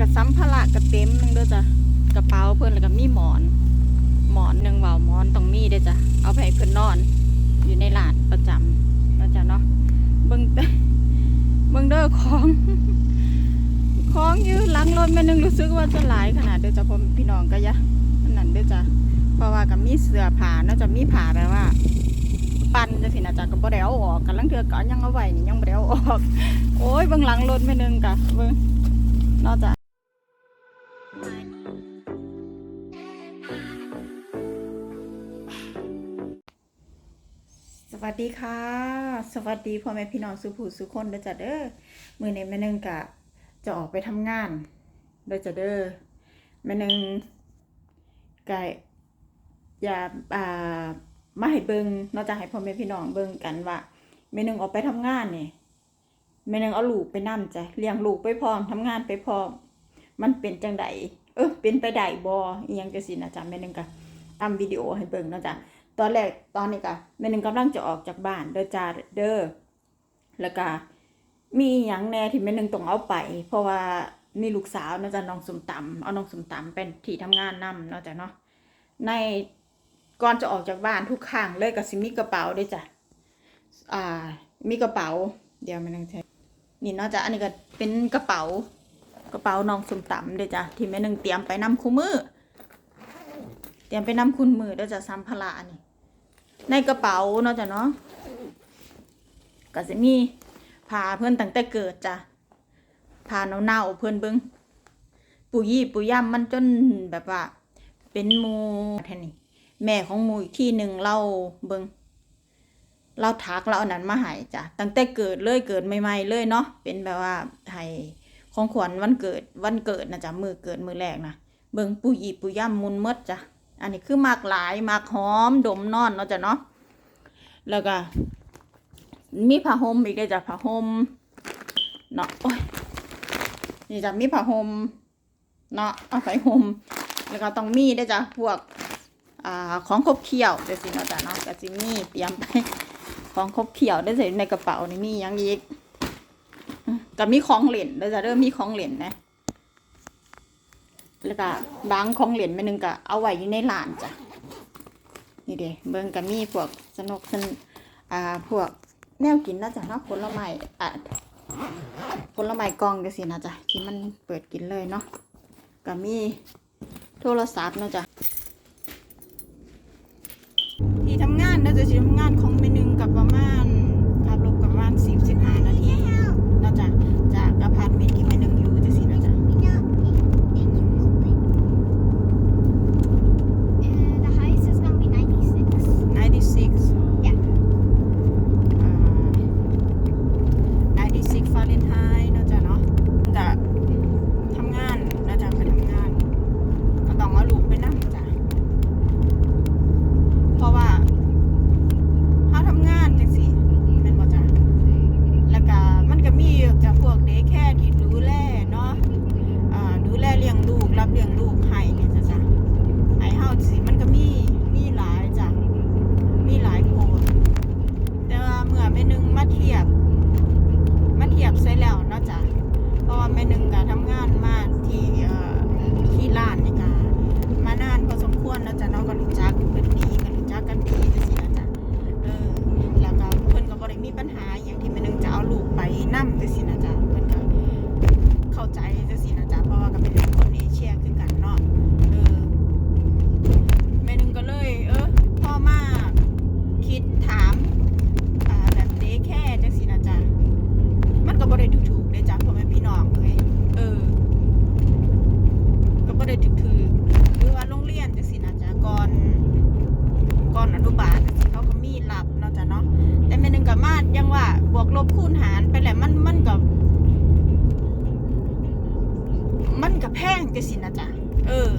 กับสัมภาระกับเต็มหนึงเด้อจ้ะกระเป๋าเพิ่นแล้วก็มีหมอน หมอนหนึ่งเว่าหมอนต้องมีเด้อจ้ะเอาไปให้เพิ่นนอน อยู่ในร้านประจำนะจ้ะเนาะเบิ่งแต่เบิ่งเด้อของของอยู่หลังรถแม่นึงรู้สึกว่าจะหลายขนาดเด้อจ้ะพ่อพี่น้องก็ยะนนั้นเด้อจ้ะเพราะว่าก็มีเสื้อผ้าเนาะจ้ะมีผ้าแบบว่า ปั่นจังซี่นะจ้ะก็บ่ได้เอาออกกันลังเทื่อก็ยังเอาไว้นี่ยังบ่ได้เอาออก โอ้ยเบิ่งหลังรถแม่นึงกะเบิ่งนาะจ้ะส ดีค่ะ สวัสดีพ่อแม่พี่น้องสุผู้สุคนเด้อจ้ะเด้อมื้อนี้แม่นึงกะจะออกไปทำงานเด้อจ้ะเด้อแม่นึงกะอย่าอ่ามาให้เบิ่งนอกจากให้พ่อแม่พี่น้องเบิ่งกันว่าแม่นึงออกไปทำงานนี่แม่นึงเอาลูกไปนํจ้ะเลี้ยงลูกไปพร้อมทำงานไปพร้อมมันเป็นจังไดเออเป็นไปได้บ่อีหยังจังซี่นะจ๊ะแม่นึงกะทำวิดีโอให้เบิ่งนาะจ้ะ ตอนแรกตอนนี้ก็แม่หนึ่งกำลังจะออกจากบ้านเด้อจ้าเด้อแล้วก็มีอย่างแน่ที่แม่หนึ่งต้องเอาไป เพราะว่ามีลูกสาวเนาะจ้ะน้องสมตำเอาน้องสมตำเป็นที่ทำงานนำเนาะจ้ะเนาะในก่อนจะออกจากบ้านทุกครั้งเลยก็สิมีกระเป๋าด้วยจ้ะอ่า มีกระเป๋า เดี๋ยวแม่หนึ่งใช้นี่เนาะจ้ะอันนี้ก็เป็นกระเป๋ากระเป๋าน้องสมตำด้อจ้ะที่แม่หนึ่งเตรียมไปนำคู่มือเตรียมไปนำคุณมือด้อจ้ะสัมภาระนี่ ในกระเป๋าเนาะจ้ะเนาะก็จะมีผ้าเพื่อนตั้งแต่เกิดจ้ะผ้าเน่าๆเพื่อนเบิงปุยยี่ปุยย่ำมันจนแบบว่า เป็นมูแทนี่แม่ของมูอีกที่หนึ่งเราเบิงเราทักเราอานั้นมาให้จ้ะตั้งแต่เกิดเลยเกิดใหม่ๆเลยเนาะเป็นแบบว่าให้ของขวัญวันเกิดวันเกิดนะจ๊ะมือเกิดมือแรกนะเบิงปุยยี่ปุยย่ำมุนมดจ้ะ อันนี้คือหมากหลายหมากหอมดมนอนเนาะจ้ะเนาะแล้วก็มีผ้าห่มอีกเลยจ้ะผ้าห่มเนาะโอ้ยนี่จ้ะมีผ้าห่มเนาะเอาใส่ห่มแล้วก็ต้องมีได้จ้ะพวกอ่าของครบเคี่ยวเดี๋ยวสิเนาะจ้ะเนาะก็สิมีเตรียมไปของครบเคี่ยวได้ใส่ในกระเป๋านี่มียังอีกอืมก็มีของเหรียญเด้จ้ะเริ่มมีของเหรียญนะ แล้วก็บางของเหรียญไปหนึ่งก็เอาไว้อยู่ในหลานจ้ะนี่เด้เบิ่งก็มีพวกสนุกสนอ่าพวกแนวกินนะจ๊ะเนาะผลไม้อะผลไม้กองจังซี่นะจ๊ะที่มันเปิดกินเลยเนาะก็มีโทรศัพท์เนาะจ้ะที่ทำงานน่าจะที่ทำงานของเมนึงกับประมาณขับรถกับประมาณ10 15นาทีเนาะจ้ะจากอพาร์ตเมนต์ที่เมนึงอยู่จังซี่นะจ๊ะ Uh, the highest is gonna be 96. 96 Yeah. อ่า96ฟาเรนไฮต์เนาะจ้ะเนาะจะทำงานเนาะจ้ะไปทำงาน ก็ต้องเอาลูกไปนั่งจ้ะ เพราะว่าเขาทำงานจังสิเป็นบ่จ้ะ แล้วก็มันก็มีจากพวกเด็กแค่ที่ดูแลเนาะ อ่าดูแลเลี้ยงลูก รับเลี้ยงลูกให้เนี่ยจ้ะจ้ะให้เฮาสิมันก็มีมีหลายจ้ะ มีหลายโพดแต่ว่าเมื่อแม่นึงมาเทียบ มาเทียบใส่แล้วเนาะจ้ะ เพราะว่าแม่นึงก็ทำงานมาที่เอ่อที่ร้านนี่ก็มานานพอสมควรแล้วจ้ะเนาะก็รู้จักเพิ่นดีก็รู้จักกันดีจังซี่นะจ้ะ เออ แล้วก็เพิ่นก็บ่ได้มีปัญหาอหย่างที่แม่นึงจะเอาลูกไปนำจังซี่นะจ้ะเพิ่นก็เข้าใจจังซี่นะจ้ะเพราะว่าก็เป็นคนเอเชียคือกันเนาะ เออ แม่นึงก็เลย เออพ่อมาคิดถาม อ่าแบบเดแค่จังสินะจ๊ะ มันก็บ่ได้ถูกๆเด้จ้ะพ่อแม่พี่น้องเอ้ยเออ ก็บ่ได้ถูกๆหรือว่าโรงเรียนจังสินะจ๊ะก่อนก่อนอนุบาลจังสิเขาก็มีรับเนาะจ้ะเนาะ แต่แม่นึงก็มายัง ว่า บวกลบคูณหารไปแหละมันมันก็มันก็แพงจังสินะจ๊ะเออ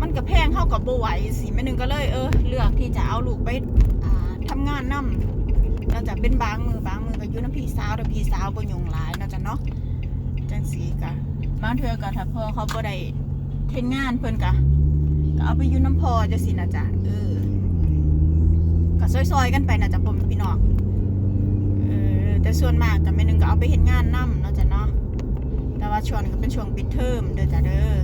มันก็แพงเข้ากับโบไหวสิแม่นึงก็เลยเออ เลือกที่จะเอาลูกไปอ่าทำงานนํเราจะเป็นบางมือบางมือก็อยู่น้ำพี่สาวแต่พี่สาวบ่ยงหลายนาะจ้ะเนาะจังสีกะบางเทื่อก็ถ้าพ่อเขาบ่ได้เฮ็ดงานเพิ่นกะก็เอาไปอยู่น้ำพอจังซี่นะจ๊ะเออก็ซอยๆกันไปนะจ๊ะพ่อแม่พี่น้อง แต่ส่วนมากก็แม่นึงก็เอาไปเฮ็ดงานนํเนาะจ้ะเนาะแต่ว่าช่วงนี้ก็เป็นช่วงปิดเทอมเด้อจ้ะเด้อ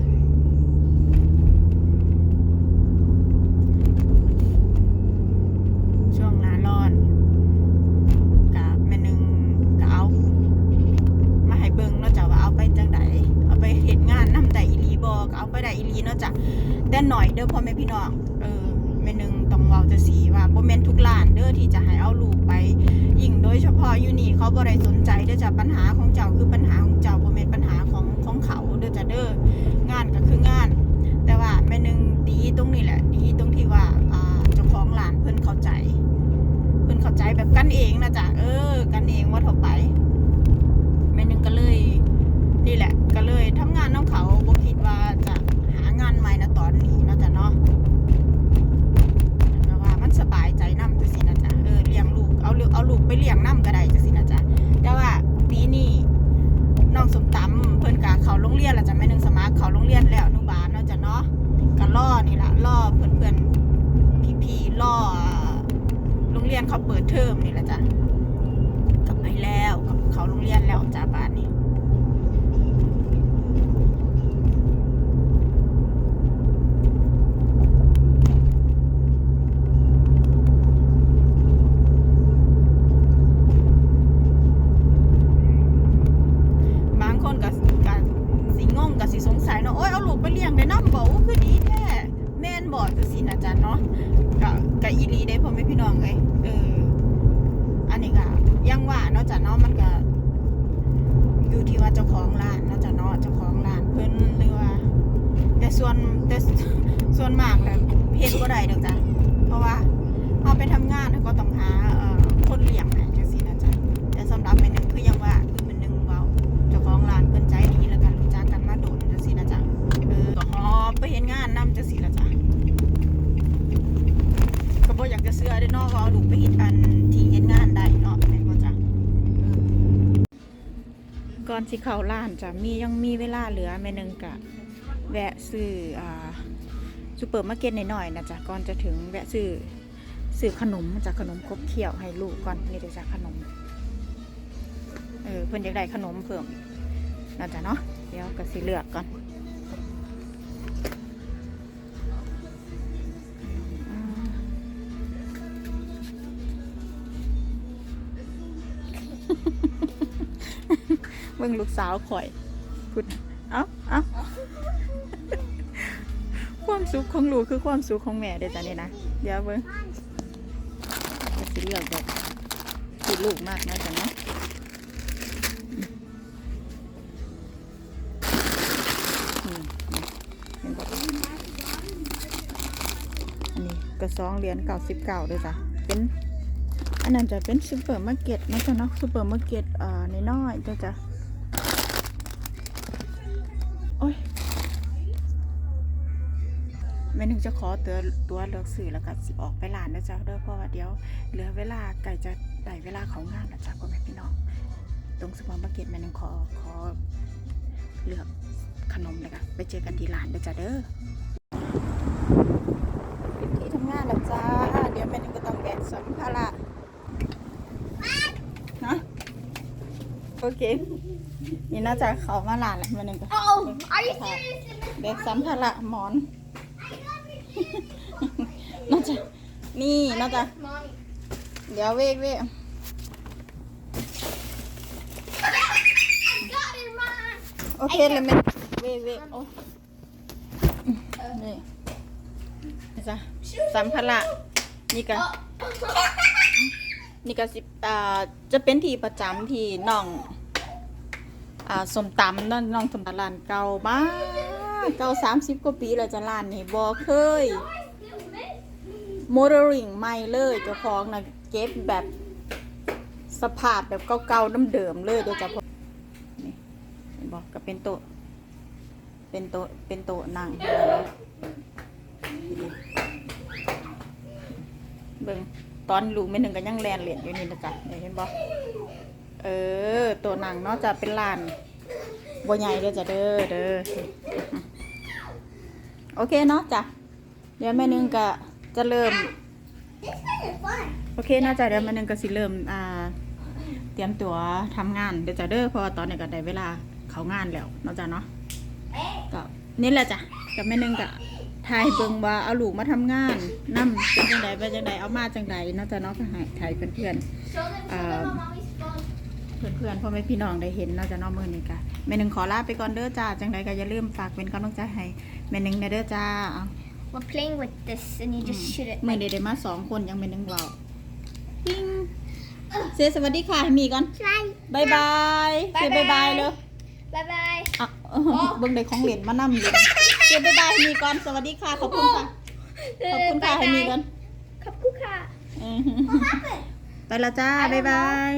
ช่วงหน้าร้อนกับแม่นึงก็เอามาให้เบิ่งเนาะจ้ะว่าเอาไปจังไดเอาไปเฮ็ดงานนำได้อีหลีบ่ก็เอาไปได้อีหลีเนาะจ้ะแต่หน่อยเด้อพ่อแม่พี่น้อง จะสีว่าบ่แม่นทุกร้านเด้อที่จะให้เอาลูกไป ยิ่งโดยเฉพาะอยู่นี่เขาบ่ได้สนใจเด้อจ้ะปัญหาของเจ้าคือปัญหาของเจ้าบ่แม่นปัญหาของของเขาเด้อจ้ะเด้องานก็คืองาน แต่ว่าแม่นึงดีตรงนี้แหละ ดีตรงที่ว่าเจ้าของร้านเพิ่นเข้าใจ เพิ่นเข้าใจแบบกันเองนะจ๊ะเออกันเองว่าเท่าไป แม่นึงก็เลย นี่แหละ ก็เลยทำงานน้องเขาบ่คิดว่าจะหางานใหม่นะตอนนี้นะจ๊ะเนาะแต่ว่ามันสบายใจนํจังซี่นะจ๊ะเออเลี้ยงลูกเอาลูกเอาลูกไปเลี้ยงนํก็ได้จังซี่นะจ๊ะแต่ว่าปีนี้น้องสมตำเพิ่นกะเขาโรงเรียน แล้วจ้ะแม่นึงสมัครเขาโรงเรียนแล้วนุบาลเนาะจ้ะเนาะก็ล่อนี่ล่ะล่อเพื่อนๆพี่ๆล่อโรงเรียนเขาเปิดเทอมนี่แหละจ้ะกลับไปแล้วกับเขาโรงเรียนแล้วจ้าบ้านนี้ บางคนก็ก็สิงงก็สิสงสัยเนาะโอ้ยเอาลูกไปเลี้ยงได้น้ำบ่คือดีแท้แม่นบ่จังซี่นะจ๊ะเนาะก็ก็อีหลีได้พ่อแม่พี่น้องเอ้ยเออ อันนี้ก็ยังว่า เนาะจ้ะเนาะมันก็อยู่ที่ว่าเจ้าของร้านเนาะจ้ะเนาะเจ้าของร้านเพิ่นหรือว่า แต่ส่วนแต่ส่วนมากแล้วเฮ็ดบ่ได้ดอกจ้ะเพราะว่าเอาไปทำงานแล้วก็ต้องหาคนเลี้ยงให้จังซี่นะจ๊ะแต่สำหรับแม่นึงคือยังว่าคือม่นึงเว้าเจ้าของร้านเพิ่นใจดีแล้วกันรู้จักกันมาโดนจังซี่นะจ๊ะเออก็หอบไปเห็นงานนำจังซี่ละจ้ะก็บ่อยากจะเชื่อเด้เนาะว่าเอาลูกไปเฮ็ดอันที่เฮ็ดงานได้เนาะแม่นบ่จ๊ะเออ ก่อนสิเข้าร้านจะมียังมีเวลาเหลือแม่นึงกะแวะซื้ออ่าซูเปอร์มาร์เก็ตหน่อยๆนะจ๊ะก่อนจะถึงแวะซื้อซื้อขนมจากขนมครบเคี้ยวให้ลูกก่อนนี่เดี๋ยวจะขนมเออเพิ่นอยากได้ขนมเพิ่มน่าจะเนาะเดี๋ยวก็สิเลือกก่อนอ เบิ่งลูกสาวข่อยพุดเอ้าเอ้าความสุขของลูกคือความสุขของแม่เด้อจ้ะนี่นะเดี๋ยวเบิ่งสิเลือกแบบคือลูกมากนะจ๊ะเนาะอกอันนี้กระซองเหรียญเก่าสิบเก่าด้วยจ้ะเป็นอันนั้นจะเป็นซูเปอร์มาร์เก็ตนะจ๊ะเนาะซูเปอร์มาร์เก็ตอ่าน้อยๆจ้ะจ้ะ ม่นึงจะขอตัวตัวเลือกสื่อแล้วก็สิออกไปร้านนะจ๊ะเด้อเพราะว่าเดี๋ยวเหลือเวลาใกล้จะได้เวลาเขางานแล้วจ้ะพ่อแม่พี่น้อง ตรงซูเปอร์มาร์เก็ตแม่นึงขอขอเลือกขนมเลยค่ะไปเจอกันที่ร้านเด้อจ้าเด้อที่ทำงานแล้วจ้าเดี๋ยวแม่นึงก็ต้องแบกสัมภาระฮะโอเคนี่น่าจะเขามาร้านแล้วแม่นึงก็ Oh, are you serious? แบกสัมภาระหมอน น่าจะนี่น่าจะ เดี๋ยวเวกเวก โอเคเลยแม่เวกเวกโอ้นี่นี่จ้ะสัมภาระนี่กันนี่ก็สิอ่าจะเป็นที่ประจำที่น้องอ่าสมตำนั่นน้องสมตำร้านเก่ามากเก่าสามสิบกว่าปีแล้วจะร้านนี้บ่เคย โมเดลลิ่งใหม่เลยเจ้าของนะเก็บแบบสภาพแบบเก่าๆน้ำเดิมเลยโดยเฉพาะนี่เห็นบอกก็เป็นโต๊ะเป็นโต๊ะเป็นโต๊ะนั่งเห็นบ่เนาะเบิ่งตอนลูกไม่หนึ่งก็ยังแลนเหรียญอยู่นี่นะจ๊ะเห็นบ่เออตัวหนังเนาะจะเป็นลานบ่ใหญ่เด้อจ้ะเด้อเด้อโอเคเนาะจ้ะเดี๋ยวแม่หนึงก็ จะเริ่ม โอเคเนาจะเดี๋ยวแม่หนึงก็สิเริ่มอ่าเตรียมตัวทำงานเดี๋ยวจะเด้อเพราะว่าตอนนี้ก็ได้เวลาเขางานแล้วนาะจ้ะเนาะก็นี่แหละจ้ะกับแม่นึงก็ทายเบิ่งว่าเอาลูกมาทำงานนำเป็นจังไดไปจังไดเอามาจังไดนาะจ้ะเนาะก็ให้ถ่ายเพื่อน Show them, show them on mommy's phone. ๆเพื่อนๆพ่อแม่พี่น้องได้เห็นนาะจ้ะนาะมื้อนี้ก็แม่นึงขอลาไปก่อนเด้อจ้าจังไดก็อย่าลืมฝากเป็นกำลังใจให้แม่นึงในเด้อจ้า We're playing with this, and you just shoot it. มื่อเดได้มาสองคนยังเป็นหนึ่งเบาปิ้งเซสวัสดีค่ะให้มีก่อน Try. บายบายเซบายบายเลย Bye bye. อะเออเบิ่งได้ของเหรียญมานั่เลยเซบายบายให้มีก่อนสวัสดีค่ะขอบคุณค่ะ ขอบคุณค่ะให้มีก่อนขอบคุณค่ะอือหือไปและจ้าบายบาย